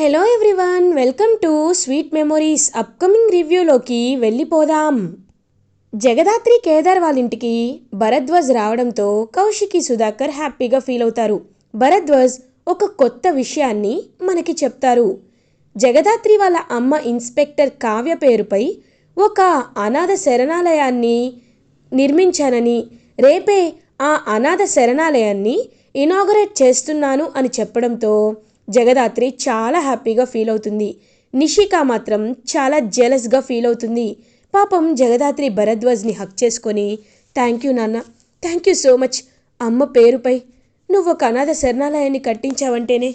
Hello everyone welcome to sweet memories upcoming రివ్యూలోకి వెళ్ళిపోదాం. జగదాత్రి కేదార్ వాళ్ళ ఇంటికి భరద్వాజ్ రావడంతో కౌశికి సుధాకర్ హ్యాపీగా ఫీల్ అవుతారు. భరద్వాజ్ ఒక కొత్త విషయాన్ని మనకి చెప్తారు. జగదాత్రి వాళ్ళ అమ్మ ఇన్స్పెక్టర్ కావ్య పేరుపై ఒక అనాథ శరణాలయాన్ని నిర్మించానని రేపే ఆ అనాథ శరణాలయాన్ని ఇనాగరేట్ చేస్తున్నాను అని చెప్పడంతో జగదాత్రి చాలా హ్యాపీగా ఫీల్ అవుతుంది. నిషిక మాత్రం చాలా జెలస్గా ఫీల్ అవుతుంది. పాపం జగదాత్రి భరద్వాజ్ని హక్ చేసుకొని థ్యాంక్ యూ నాన్న. థ్యాంక్ యూ సో మచ్ అమ్మ పేరుపై నువ్వు ఒక అనాథ శరణాలయాన్ని కట్టించావంటేనే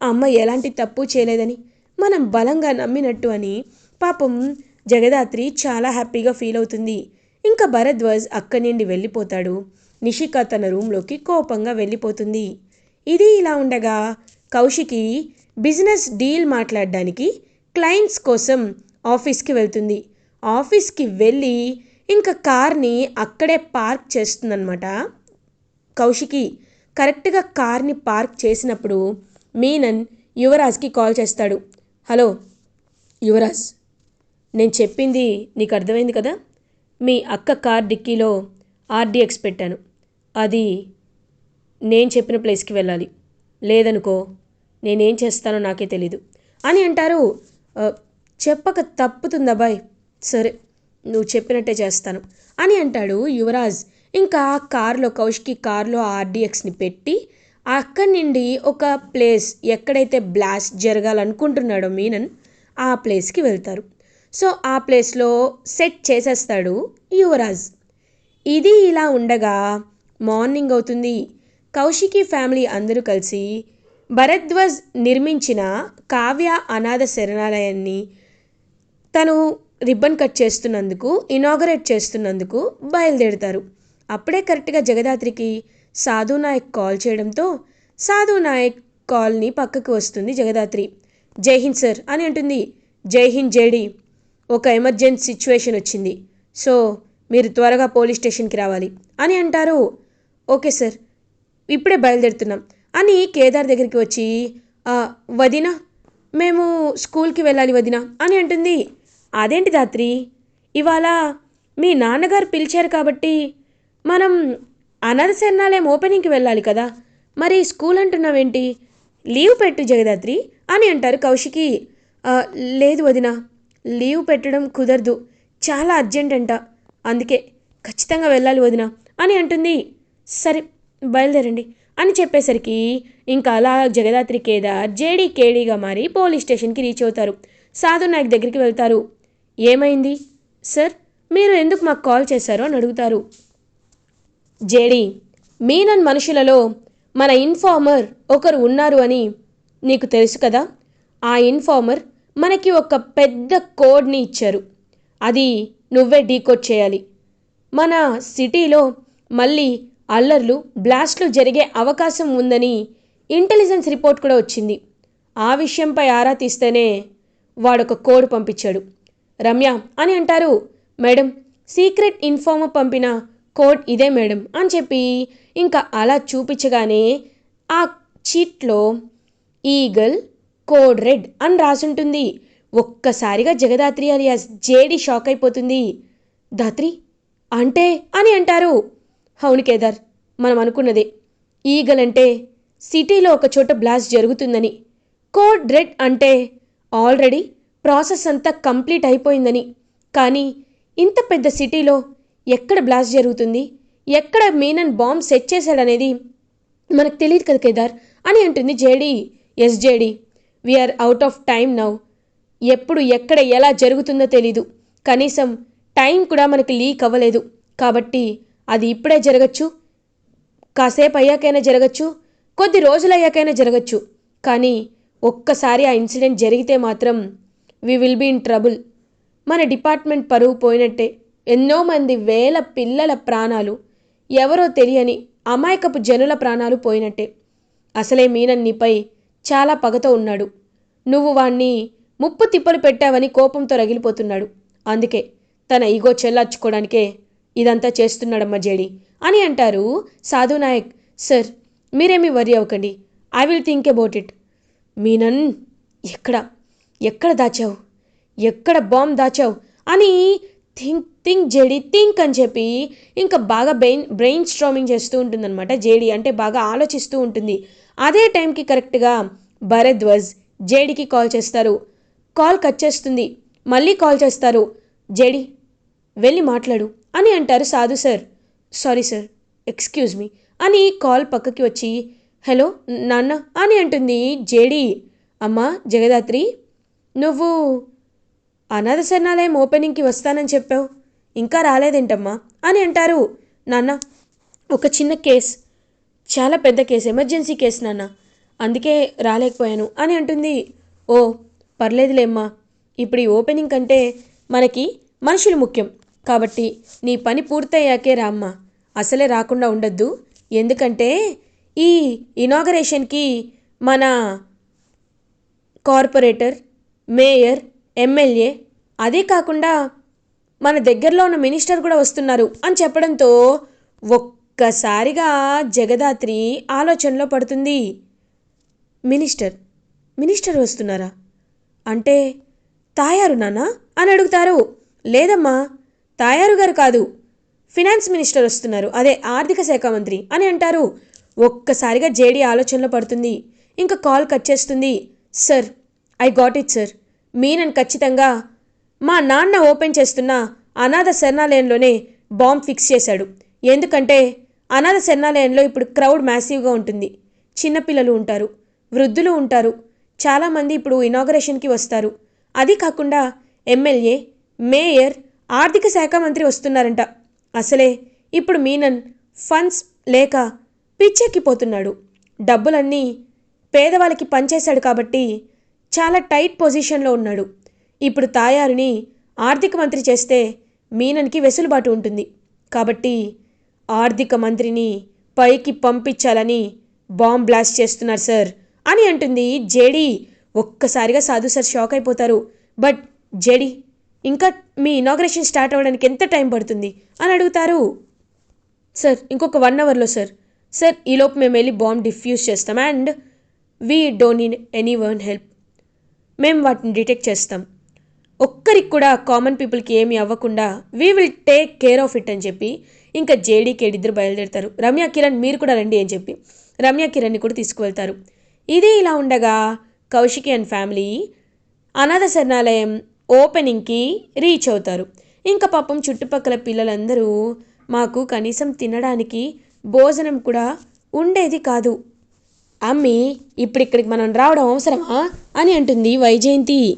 అమ్మ ఎలాంటి తప్పు చేయలేదని మనం బలంగా నమ్మినట్టు అని పాపం జగదాత్రి చాలా హ్యాపీగా ఫీల్ అవుతుంది. ఇంకా భరద్వాజ్ అక్కడి నుండి వెళ్ళిపోతాడు. నిషిక తన రూమ్లోకి కోపంగా వెళ్ళిపోతుంది. ఇది ఇలా ఉండగా కౌశికి బిజినెస్ డీల్ మాట్లాడడానికి క్లయింట్స్ కోసం ఆఫీస్కి వెళ్తుంది. ఆఫీస్కి వెళ్ళి ఇంకా కార్ని అక్కడే పార్క్ చేస్తుందన్నమాట. కౌశికి కరెక్ట్గా కార్ని పార్క్ చేసినప్పుడు మీనన్ యువరాజ్కి కాల్ చేస్తాడు. హలో యువరాజ్ నేను చెప్పింది నీకు అర్థమైంది కదా? మీ అక్క కార్ డిక్కీలో ఆర్డిఎక్స్ పెట్టాను. అది నేను చెప్పిన ప్లేస్కి వెళ్ళాలి. లేదనుకో నేనేం చేస్తానో నాకే తెలీదు. అని అంటారు చెప్పక తప్పుతుందా బాయ్? సరే నువ్వు చెప్పినట్టే చేస్తాను. అని అంటాడు యువరాజ్. ఇంకా కారులో కౌష్కి కారులో ఆర్డిఎక్స్ని పెట్టి అక్కడి నుండి ఒక ప్లేస్ ఎక్కడైతే బ్లాస్ట్ జరగాలనుకుంటున్నాడో మీనన్ ఆ ప్లేస్కి వెళ్తారు. సో ఆ ప్లేస్లో సెట్ చేసేస్తాడు యువరాజ్. ఇది ఇలా ఉండగా మార్నింగ్ అవుతుంది. కౌశికి ఫ్యామిలీ అందరూ కలిసి భరద్వాజ్ నిర్మించిన కావ్య అనాథ శరణాలయాన్ని తను రిబ్బన్ కట్ చేస్తున్నందుకు ఇనాగరేట్ చేస్తున్నందుకు బయలుదేరుతారు. అప్పుడే కరెక్ట్గా జగదాత్రికి సాధు నాయక్ కాల్ చేయడంతో సాధు నాయక్ కాల్ని పక్కకు వస్తుంది జగదాత్రి. జై హింద్ సార్ అని అంటుంది. జై హింద్ జేడి ఒక ఎమర్జెన్సీ సిచ్యువేషన్ వచ్చింది. సో మీరు త్వరగా పోలీస్ స్టేషన్కి రావాలి అని అంటారు. ఓకే సార్ ఇప్పుడే బయలుదేరుతున్నాం. అని కేదార్ దగ్గరికి వచ్చి వదిన వదినా మేము స్కూల్కి వెళ్ళాలి వదినా అని అంటుంది. అదేంటి దాత్రి? ఇవాళ మీ నాన్నగారు పిలిచారు కాబట్టి మనం అనాథ శరణాలయం ఓపెనింగ్కి వెళ్ళాలి కదా. మరి స్కూల్ అంటున్నావేంటి? లీవ్ పెట్టు జగదాత్రి అని అంటారు కౌశికి. లేదు వదినా లీవ్ పెట్టడం కుదరదు. చాలా అర్జెంట్ అంట. అందుకే ఖచ్చితంగా వెళ్ళాలి వదినా అని అంటుంది. సరే బయలుదేరండి. అని చెప్పేసరికి ఇంకా అలా జగదాత్రి కేదార్ జేడీ కేడీగా మారి పోలీస్ స్టేషన్కి రీచ్ అవుతారు. సాధు నాయక్ దగ్గరికి వెళ్తారు. ఏమైంది? సార్ మీరు ఎందుకు మాకు కాల్ చేశారో అని అడుగుతారు. జేడీ మీనన్ మనుషులలో మన ఇన్ఫార్మర్ ఒకరు ఉన్నారు అని నీకు తెలుసు కదా? ఆ ఇన్ఫార్మర్ మనకి ఒక పెద్ద కోడ్ని ఇచ్చారు. అది నువ్వే డీకోడ్ చేయాలి. మన సిటీలో మళ్ళీ అల్లర్లు బ్లాస్ట్లు జరిగే అవకాశం ఉందని ఇంటెలిజెన్స్ రిపోర్ట్ కూడా వచ్చింది. ఆ విషయంపై ఆరా తీస్తేనే వాడొక కోడ్ పంపించాడు. రమ్య అని అంటారు మేడం సీక్రెట్ ఇన్ఫార్మ్ పంపిన కోడ్ ఇదే మేడం అని చెప్పి ఇంకా అలా చూపించగానే ఆ చీట్లో ఈగల్ కోడ్ రెడ్ అని రాసుంటుంది. ఒక్కసారిగా జగదాత్రి అలియాస్ జేడి షాక్ అయిపోతుంది. దాత్రి అంటే? అని అంటారు. అవును కేదార్ మనం అనుకున్నదే. ఈగలంటే సిటీలో ఒక చోట బ్లాస్ట్ జరుగుతుందని కోడ్ రెడ్ అంటే ఆల్రెడీ ప్రాసెస్ అంతా కంప్లీట్ అయిపోయిందని. కానీ ఇంత పెద్ద సిటీలో ఎక్కడ బ్లాస్ట్ జరుగుతుంది ఎక్కడ మీనన్ బాంబ్ సెట్ చేశాడనేది మనకు తెలియదు కదా కేదార్ అని అంటుంది JD ఎస్జేడీ. We're out of time now ఎప్పుడు ఎక్కడ ఎలా జరుగుతుందో తెలీదు. కనీసం టైం కూడా మనకి లీక్ అవ్వలేదు. కాబట్టి అది ఇప్పుడే జరగచ్చు. కాసేపు అయ్యాకైనా జరగచ్చు. కొద్ది రోజులయ్యాకైనా జరగచ్చు. కానీ ఒక్కసారి ఆ ఇన్సిడెంట్ జరిగితే మాత్రం we will be in trouble. మన డిపార్ట్మెంట్ పరువు పోయినట్టే. ఎన్నో మంది వేల పిల్లల ప్రాణాలు ఎవరో తెలియని అమాయకపు జనుల ప్రాణాలు పోయినట్టే. అసలే మీనన్ నీపై చాలా పగతో ఉన్నాడు. నువ్వు వాణ్ణి ముప్పు తిప్పలు పెట్టావని కోపంతో రగిలిపోతున్నాడు. అందుకే తన ఈగో చెల్లార్చుకోవడానికే ఇదంతా చేస్తున్నాడమ్మా జేడి. అని అంటారు సాధు నాయక్. సార్ మీరేమీ వరి అవ్వకండి. I will think about it. Menon ఎక్కడ? ఎక్కడ దాచావు? ఎక్కడ బాంబ్ దాచావు? అని థింక్ థింక్ జేడి థింక్ అని చెప్పి ఇంకా బాగా బ్రెయిన్ బ్రెయిన్ స్ట్రామింగ్ చేస్తూ ఉంటుందన్నమాట జేడి. అంటే బాగా ఆలోచిస్తూ ఉంటుంది. అదే టైంకి కరెక్ట్గా భరద్వాజ్ జేడికి కాల్ చేస్తారు. కాల్ కట్ చేస్తుంది. మళ్ళీ కాల్ చేస్తారు. జేడి వెళ్ళి మాట్లాడు. అని అంటారు Sadhu sir. Sorry sir excuse me. అని కాల్ పక్కకి వచ్చి హలో నాన్న అని అంటుంది జేడి. అమ్మా జగదాత్రి నువ్వు అనాథ శరణాలయం ఓపెనింగ్కి వస్తానని చెప్పావు. ఇంకా రాలేదేంటమ్మా? అని అంటారు. నాన్న ఒక చిన్న కేస్. చాలా పెద్ద కేసు ఎమర్జెన్సీ కేసు నాన్న. అందుకే రాలేకపోయాను అని అంటుంది. ఓ పర్లేదులేమ్మా ఇప్పుడు ఈ ఓపెనింగ్ కంటే మనకి మనుషులు ముఖ్యం. కాబట్టి నీ పని పూర్తయ్యాకే రామ్మా. అసలే రాకుండా ఉండొద్దు. ఎందుకంటే ఈ ఇనాగరేషన్కి మన కార్పొరేటర్ మేయర్ ఎమ్మెల్యే అదే కాకుండా మన దగ్గరలో ఉన్న మినిస్టర్ కూడా వస్తున్నారు అని చెప్పడంతో ఒక్కసారిగా జగదాత్రి ఆలోచనలో పడుతుంది. మినిస్టర్ మినిస్టర్ వస్తున్నారా? అంటే తాయారు నానా అని అడుగుతారు. లేదమ్మా తాయారు గారు కాదు. ఫినాన్స్ మినిస్టర్ వస్తున్నారు. అదే ఆర్థిక శాఖ మంత్రి అని అంటారు. ఒక్కసారిగా జేడీ ఆలోచనలో పడుతుంది. ఇంకా కాల్ కట్ చేస్తుంది. Sir I got it sir. Menon ఖచ్చితంగా మా నాన్న ఓపెన్ చేస్తున్న అనాథ శరణాలయంలోనే బాంబ్ ఫిక్స్ చేశాడు. ఎందుకంటే అనాథ శరణాలయంలో ఇప్పుడు క్రౌడ్ మ్యాసివ్గా ఉంటుంది. చిన్నపిల్లలు ఉంటారు. వృద్ధులు ఉంటారు. చాలామంది ఇప్పుడు ఇనాగరేషన్కి వస్తారు. అది కాకుండా ఎమ్మెల్యే మేయర్ ఆర్థిక శాఖ మంత్రి వస్తున్నారంట. అసలే ఇప్పుడు మీనన్ ఫండ్స్ లేక పిచ్చెక్కిపోతున్నాడు. డబ్బులన్నీ పేదవాళ్ళకి పనిచేశాడు కాబట్టి చాలా టైట్ పొజిషన్లో ఉన్నాడు. ఇప్పుడు తాయారుని ఆర్థిక మంత్రి చేస్తే మీనన్కి వెసులుబాటు ఉంటుంది. కాబట్టి ఆర్థిక మంత్రిని పైకి పంపించాలని బాంబ్ బ్లాస్ట్ చేస్తున్నారు సార్ అని అంటుంది జేడీ. ఒక్కసారిగా సాధు సార్ షాక్ అయిపోతారు. బట్ జేడీ ఇంకా మీ ఇనాగ్రేషన్ స్టార్ట్ అవ్వడానికి ఎంత టైం పడుతుంది? అని అడుగుతారు. సార్ ఇంకొక వన్ అవర్లో సార్. సార్ ఈలోపు మేము వెళ్ళి బాంబ్ డిఫ్యూజ్ చేస్తాం and we don't need anyone help మేము వాటిని డిటెక్ట్ చేస్తాం. ఒక్కరికి కూడా కామన్ పీపుల్కి ఏమి అవ్వకుండా we will take care of it అని చెప్పి ఇంకా జేడీకే ఇద్దరు బయలుదేరుతారు. రమ్య కిరణ్ మీరు కూడా రండి అని చెప్పి రమ్య కిరణ్ని కూడా తీసుకువెళ్తారు. ఇది ఇలా ఉండగా కౌశికి అండ్ ఫ్యామిలీ అనాథ శరణాలయం ఓపెనింగ్కి రీచ్ అవుతారు. ఇంకా పాపం చుట్టుపక్కల పిల్లలందరూ మాకు కనీసం తినడానికి భోజనం కూడా ఉండేది కాదు. అమ్మి ఇప్పుడు ఇక్కడికి మనం రావడం అవసరమా? అని అంటుంది వైజయంతి.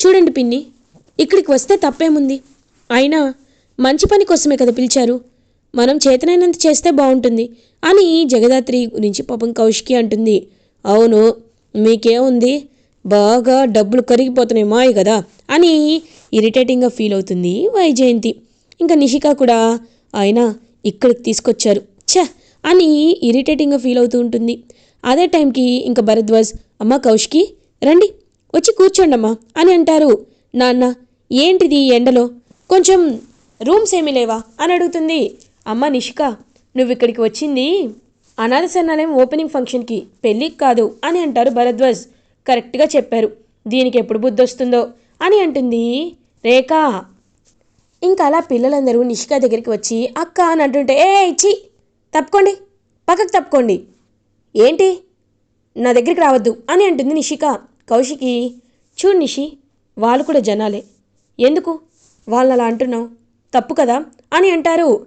చూడండి పిన్ని ఇక్కడికి వస్తే తప్పేముంది? అయినా మంచి పని కోసమే కదా పిలిచారు. మనం చేతనైనంత చేస్తే బాగుంటుంది అని జగదాత్రి గురించి పాపం కౌశికి అంటుంది. అవును మీకేముంది? బాగా డబ్బులు కరిగిపోతున్నాయి మాయ కదా. అని ఇరిటేటింగ్గా ఫీల్ అవుతుంది వైజయంతి. ఇంకా నిషిక కూడా ఆయన ఇక్కడికి తీసుకొచ్చారు. ఛ! అని ఇరిటేటింగ్గా ఫీల్ అవుతూ ఉంటుంది. అదే టైంకి ఇంకా భరద్వాజ్ అమ్మ కౌష్కి రండి వచ్చి కూర్చోండమ్మా అని అంటారు. నాన్న ఏంటిది ఈ ఎండలో? కొంచెం రూమ్స్ ఏమీ లేవా? అని అడుగుతుంది. అమ్మ నిషిక నువ్వు ఇక్కడికి వచ్చింది అనాథ ఓపెనింగ్ ఫంక్షన్కి పెళ్ళికి కాదు అని అంటారు భరద్వాజ్. కరెక్ట్గా చెప్పారు. దీనికి ఎప్పుడు బుద్ధి వస్తుందో అని అంటుంది. రేఖ. ఇంకా అలా పిల్లలందరూ నిషిక దగ్గరికి వచ్చి అక్క అని అంటుంటే ఏ ఇచ్చి తప్పుకోండి పక్కకు తప్పుకోండి. ఏంటి? నా దగ్గరికి రావద్దు అని అంటుంది నిషిక. కౌశికి చూడు నిషి వాళ్ళు కూడా జనాలే. ఎందుకు? వాళ్ళని అలా అంటున్నావు? తప్పు కదా అని అంటారు.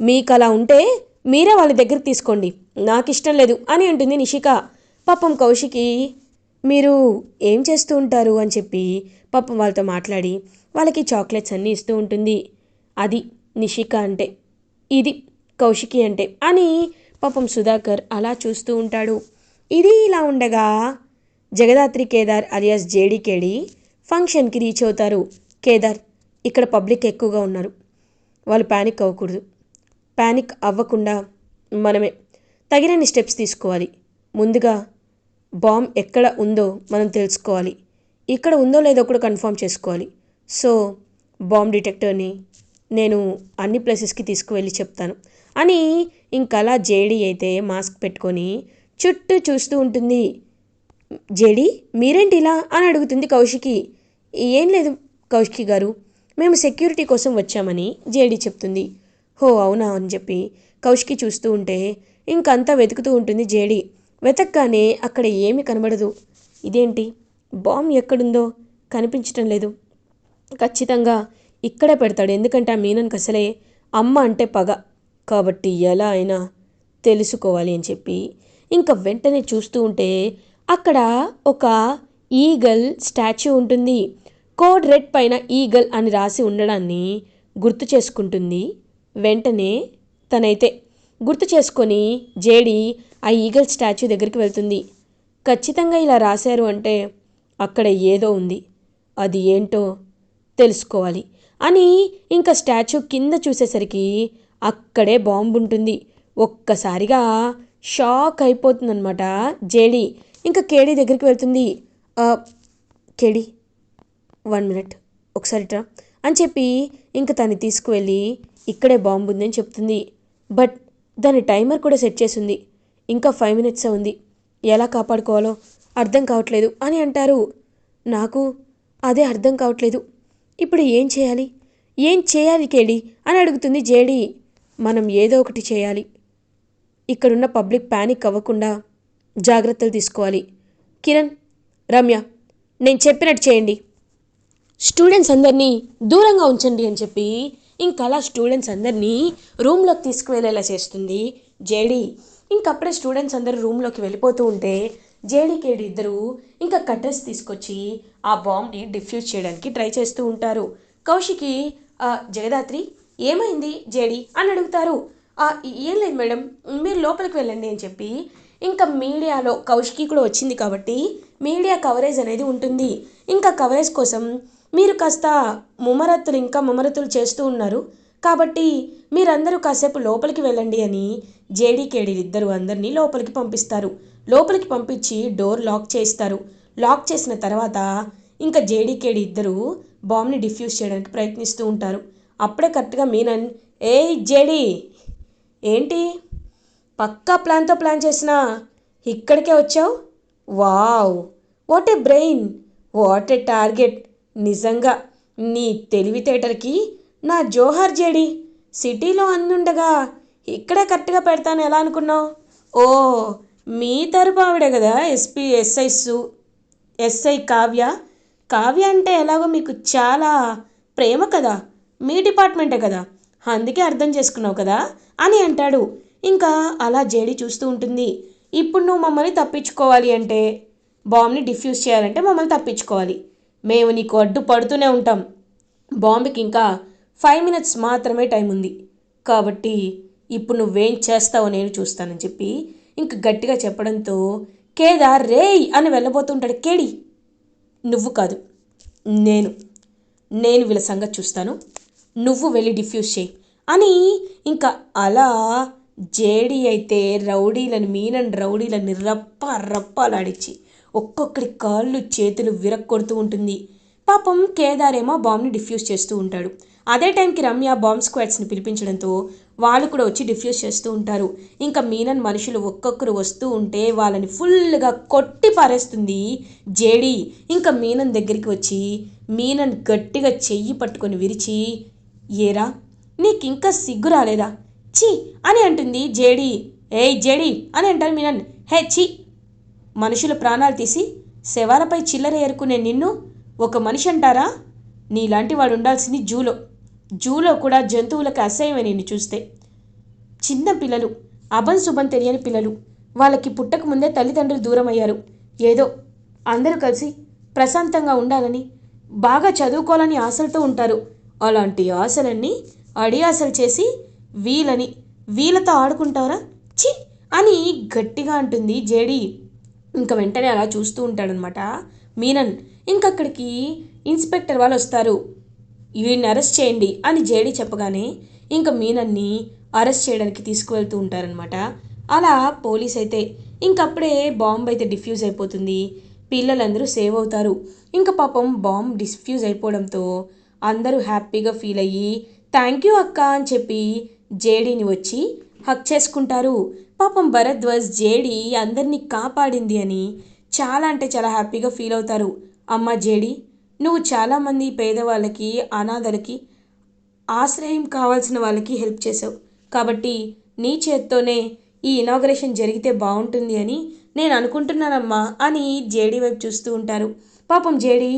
మీకు అలా ఉంటే మీరే వాళ్ళ దగ్గరికి తీసుకోండి. నాకు ఇష్టం లేదు అని అంటుంది నిషిక. పాపం కౌశికి మీరు ఏం చేస్తూ ఉంటారు అని చెప్పి పాపం వాళ్ళతో మాట్లాడి వాళ్ళకి చాక్లెట్స్ అన్నీ ఇస్తూ ఉంటుంది. అది నిషిక అంటే ఇది కౌశికి అంటే అని పాపం సుధాకర్ అలా చూస్తూ ఉంటాడు. ఇది ఇలా ఉండగా జగదాత్రి కేదార్ అలియాస్ జేడీకేడి ఫంక్షన్కి రీచ్ అవుతారు. కేదార్ ఇక్కడ పబ్లిక్ ఎక్కువగా ఉన్నారు. వాళ్ళు ప్యానిక్ అవ్వకూడదు. ప్యానిక్ అవ్వకుండా మనమే తగినన్ని స్టెప్స్ తీసుకోవాలి. ముందుగా బాంబ్ ఎక్కడ ఉందో మనం తెలుసుకోవాలి. ఇక్కడ ఉందో లేదో కూడా కన్ఫర్మ్ చేసుకోవాలి. సో బాంబ్ డిటెక్టర్ని నేను అన్ని ప్లేసెస్కి తీసుకువెళ్ళి చెప్తాను. అని ఇంకలా జేడీ అయితే మాస్క్ పెట్టుకొని చుట్టూ చూస్తూ ఉంటుంది. జేడి మీరేంటి ఇలా అని అడుగుతుంది కౌశికి. ఏం లేదు కౌశికి గారు మేము సెక్యూరిటీ కోసం వచ్చామని జేడి చెప్తుంది. హో అవునా అని చెప్పి కౌశికి చూస్తూ ఉంటే ఇంకంతా వెతుకుతూ ఉంటుంది జేడి. వెతక్గానే అక్కడ ఏమీ కనబడదు. ఇదేంటి? బాంబు ఎక్కడుందో కనిపించటం లేదు. ఖచ్చితంగా ఇక్కడే పెడతాడు. ఎందుకంటే ఆ మీనన్కి అసలే అమ్మ అంటే పగ. కాబట్టి ఎలా అయినా తెలుసుకోవాలి అని చెప్పి ఇంకా వెంటనే చూస్తూ ఉంటే అక్కడ ఒక ఈగల్ స్టాచ్యూ ఉంటుంది. కోడ్ రెడ్ పైన ఈగల్ అని రాసి ఉండడాన్ని గుర్తు చేసుకుంటుంది. వెంటనే తనైతే గుర్తు చేసుకొని జేడి ఆ ఈగల్ స్టాచ్యూ దగ్గరికి వెళ్తుంది. ఖచ్చితంగా ఇలా రాశారు అంటే అక్కడ ఏదో ఉంది. అది ఏంటో తెలుసుకోవాలి. అని ఇంకా స్టాచ్యూ కింద చూసేసరికి అక్కడే బాంబు ఉంటుంది ఒక్కసారిగా షాక్ అయిపోతుందనమాట జేడి. ఇంకా కేడీ దగ్గరికి వెళ్తుంది. కేడీ వన్ మినిట్ ఒకసారి ట్రా అని చెప్పి ఇంకా తను తీసుకువెళ్ళి ఇక్కడే బాంబు ఉందని చెప్తుంది. బట్ దాని టైమర్ కూడా సెట్ చేసింది ఇంకా ఫైవ్ మినిట్స్ ఉంది. ఎలా కాపాడుకోవాలో అర్థం కావట్లేదు అని అంటారు. నాకు అదే అర్థం కావట్లేదు. ఇప్పుడు ఏం చేయాలి? ఏం చేయాలి కేడి? అని అడుగుతుంది జేడి. మనం ఏదో ఒకటి చేయాలి. ఇక్కడున్న పబ్లిక్ ప్యానిక్ అవ్వకుండా జాగ్రత్తలు తీసుకోవాలి. కిరణ్ రమ్య నేను చెప్పినట్టు చేయండి. స్టూడెంట్స్ అందరినీ దూరంగా ఉంచండి అని చెప్పి ఇంకా అలా స్టూడెంట్స్ అందరినీ రూమ్లోకి తీసుకువెళ్ళేలా చేస్తుంది జేడీ. ఇంకప్పుడే స్టూడెంట్స్ అందరూ రూమ్లోకి వెళ్ళిపోతూ ఉంటే జేడీ కేడి ఇద్దరు ఇంకా కటర్స్ తీసుకొచ్చి ఆ బాంబ్ని డిఫ్యూజ్ చేయడానికి ట్రై చేస్తూ ఉంటారు. కౌశికి జగదాత్రి ఏమైంది జేడీ? అని అడుగుతారు. ఏం లేదు మేడం మీరు లోపలికి వెళ్ళండి అని చెప్పి ఇంకా మీడియాలో కౌశికి కూడా వచ్చింది కాబట్టి మీడియా కవరేజ్ అనేది ఉంటుంది. ఇంకా కవరేజ్ కోసం మీరు కాస్త ముమరత్తులు ఇంకా ముమరత్తులు చేస్తూ ఉన్నారు. కాబట్టి మీరందరూ కాసేపు లోపలికి వెళ్ళండి అని జేడీకేడి ఇద్దరు అందరినీ లోపలికి పంపిస్తారు. లోపలికి పంపించి డోర్ లాక్ చేస్తారు లాక్ చేసిన తర్వాత ఇంకా జేడీకేడీ ఇద్దరు బాంబ్ని డిఫ్యూజ్ చేయడానికి ప్రయత్నిస్తూ ఉంటారు. అప్పుడే కరెక్ట్గా మీనన్ ఏ జేడీ ఏంటి? పక్కా ప్లాన్తో ప్లాన్ చేసిన ఇక్కడికే వచ్చావు? Wow what a brain what a target. నిజంగా నీ తెలివితేటలకి నా జోహార్ జేడీ. సిటీలో అందుండగా ఇక్కడే కరెక్ట్గా పెడతాను ఎలా అనుకున్నావు? ఓ మీ తరపు ఆవిడే కదా ఎస్పీ ఎస్ఐస్ ఎస్ఐ కావ్య. కావ్య అంటే ఎలాగో మీకు చాలా ప్రేమ కదా మీ డిపార్ట్మెంటే కదా అందుకే అర్థం చేసుకున్నావు కదా అని అంటాడు. ఇంకా అలా జేడి చూస్తూ ఉంటుంది. ఇప్పుడు నువ్వు మమ్మల్ని తప్పించుకోవాలి అంటే బాంబ్ని డిఫ్యూజ్ చేయాలంటే మమ్మల్ని తప్పించుకోవాలి. మేము నీకు అడ్డు పడుతూనే ఉంటాం. బాంబుకి ఇంకా ఫైవ్ మినిట్స్ మాత్రమే టైం ఉంది. కాబట్టి ఇప్పుడు నువ్వేం చేస్తావో నేను చూస్తానని చెప్పి ఇంక గట్టిగా చెప్పడంతో కేదా రేయ్ అని వెళ్ళబోతుంటాడు కేడి. నువ్వు కాదు నేను. నేను వీళ్ళ సంగతి చూస్తాను. నువ్వు వెళ్ళి డిఫ్యూజ్ చేయి అని ఇంకా అలా జేడీ అయితే రౌడీలను మీనన్ రౌడీలని రప్ప రప్పాలాడించి ఒక్కొక్కడి కాళ్ళు చేతులు విరక్కొడుతూ ఉంటుంది. పాపం కేదారేమో బాంబ్ని డిఫ్యూజ్ చేస్తూ ఉంటాడు. అదే టైంకి రమ్య బాంబ్ స్క్వాడ్స్ని పిలిపించడంతో వాళ్ళు కూడా వచ్చి డిఫ్యూజ్ చేస్తూ ఉంటారు. ఇంకా మీనన్ మనుషులు ఒక్కొక్కరు వస్తూ ఉంటే వాళ్ళని ఫుల్గా కొట్టి పారేస్తుంది జేడి. ఇంకా మీనన్ దగ్గరికి వచ్చి మీనన్ గట్టిగా చెయ్యి పట్టుకొని విరిచి ఏరా నీకింకా సిగ్గు రాలేదా? ఛీ! అని అంటుంది జేడి. ఏయ్ జేడి! అని అంటారు మీనన్. హే ఛీ! మనుషుల ప్రాణాలు తీసి శవాలపై చిల్లర ఏరుకునే నిన్ను ఒక మనిషి అంటారా? నీలాంటి వాడు ఉండాల్సింది జూలో. జూలో కూడా జంతువులకు అసహ్యమే నేను చూస్తే. చిన్న పిల్లలు అభం శుభం తెలియని పిల్లలు వాళ్ళకి పుట్టక ముందే తల్లిదండ్రులు దూరం అయ్యారు ఏదో అందరూ కలిసి ప్రశాంతంగా ఉండాలని బాగా చదువుకోవాలని ఆశలతో ఉంటారు. అలాంటి ఆశలన్నీ అడి ఆశలు చేసి వీళ్ళని వీళ్ళతో ఆడుకుంటారా? చి అని గట్టిగా అంటుంది జేడి. ఇంకా వెంటనే అలా చూస్తూ ఉంటాడనమాట మీనన్. ఇంకక్కడికి ఇన్స్పెక్టర్ వాళ్ళు వస్తారు. వీడిని అరెస్ట్ చేయండి అని జేడీ చెప్పగానే ఇంకా మీనన్ని అరెస్ట్ చేయడానికి తీసుకువెళ్తూ ఉంటారనమాట అలా పోలీస్ అయితే ఇంకప్పుడే బాంబ్ అయితే డిఫ్యూజ్ అయిపోతుంది. పిల్లలందరూ సేవ్ అవుతారు. ఇంకా పాపం బాంబ్ డిఫ్యూజ్ అయిపోవడంతో అందరూ హ్యాపీగా ఫీల్ అయ్యి థ్యాంక్ యూ అక్క అని చెప్పి జేడీని వచ్చి హక్ చేసుకుంటారు. పాపం భరద్వాజ్ జేడీ అందరినీ కాపాడింది అని చాలా అంటే చాలా హ్యాపీగా ఫీల్ అవుతారు. అమ్మ జేడి! నువ్వు చాలామంది పేదవాళ్ళకి అనాథలకి ఆశ్రయం కావాల్సిన వాళ్ళకి హెల్ప్ చేసావు కాబట్టి నీ చేత్తోనే ఈ ఇనాగ్రేషన్ జరిగితే బాగుంటుంది అని నేను అనుకుంటున్నానమ్మా అని జేడీ వైపు చూస్తూ ఉంటారు. పాపం జేడీ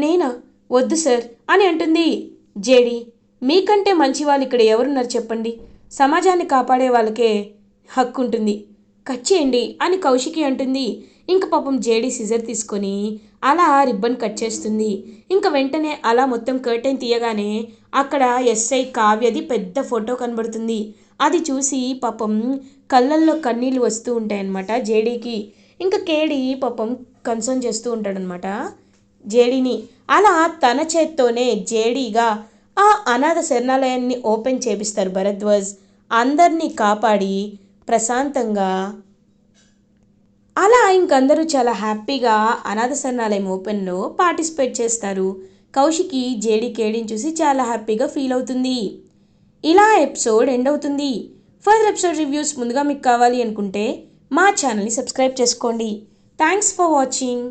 నేనా? వద్దు సార్ అని అంటుంది జేడీ. మీకంటే మంచి వాళ్ళు ఇక్కడ ఎవరున్నారు చెప్పండి. సమాజాన్ని కాపాడే వాళ్ళకే హక్కు ఉంటుంది కట్ చేయండి అని కౌశికి అంటుంది ఇంక పాపం జేడీ సిజర్ తీసుకొని అలా రిబ్బన్ కట్ చేస్తుంది. ఇంకా వెంటనే అలా మొత్తం కర్టెన్ తీయగానే అక్కడ ఎస్ఐ కావ్యది పెద్ద ఫోటో కనబడుతుంది. అది చూసి పాపం కళ్ళల్లో కన్నీళ్ళు వస్తూ ఉంటాయన్నమాట జేడీకి. ఇంకా కేడి పాపం కన్సర్న్ చేస్తూ ఉంటాడనమాట జేడీని. అలా తన చేత్తోనే జేడీగా ఆ అనాథ శరణాలయాన్ని ఓపెన్ చేపిస్తారు భరద్వాజ్. అందరినీ కాపాడి ప్రశాంతంగా అలా ఇంకందరూ చాలా హ్యాపీగా అనాథ శరణాలయం ఓపెన్లో పార్టిసిపేట్ చేస్తారు. కౌశికి జేడి కేడిని చూసి చాలా హ్యాపీగా ఫీల్ అవుతుంది. ఇలా ఎపిసోడ్ ఎండ్ అవుతుంది. ఫర్దర్ ఎపిసోడ్ రివ్యూస్ ముందుగా మీకు కావాలి అనుకుంటే మా ఛానల్ని సబ్స్క్రైబ్ చేసుకోండి. Thanks for watching.